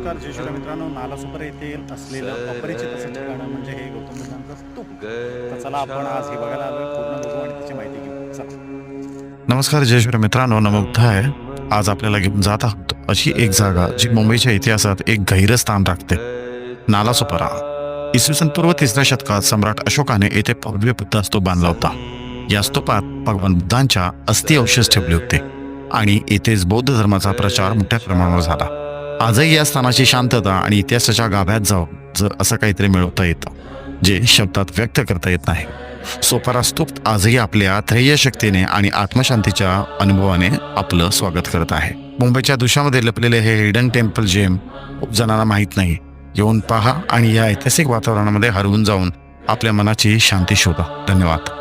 नमस्कार जय शिवराय मित्रांनो. नालासुपर येथील असलेलं अपरिचित असं ठिकाण म्हणजे हे गौतम बुद्धांचं स्तूप. तर चला आपण आज हे बघायला आलो पूर्ण बघू आणि त्याची माहिती घेऊ. चला. नमस्कार जय मित्रांनो. नमोगता आहे. आज आपल्याला घेऊन जात आहोत अशी एक जागा जी मुंबईच्या इतिहासात एक गहिरं स्थान राखते नालासोपारा इसवी सन पूर्व तिसऱ्या शतकात सम्राट अशोकाने येथे भव्य बुद्ध स्तूप बांधला होता. या स्तूपात भगवान बुद्धांच्या अस्थि अवशेष ठेवले होते. आणि येथेच बौद्ध धर्माचा प्रचार मोठ्या प्रमाणावर झाला. आजही या स्थानाची शांतता आणि इतिहासाच्या गाभ्यात जाऊन जर असं काहीतरी मिळवता येतं जे शब्दात व्यक्त करता येत नाही. सोपरास्तूप आजही आपल्या ध्येय शक्तीने आणि आत्मशांतीच्या अनुभवाने आपलं स्वागत करत आहे. मुंबईच्या दुशामध्ये लपलेले हे हिडन टेम्पल जेम खूप जणांना माहीत नाही. येऊन पहा आणि या ऐतिहासिक वातावरणामध्ये हरवून जाऊन आपल्या मनाची शांती शोधा. धन्यवाद.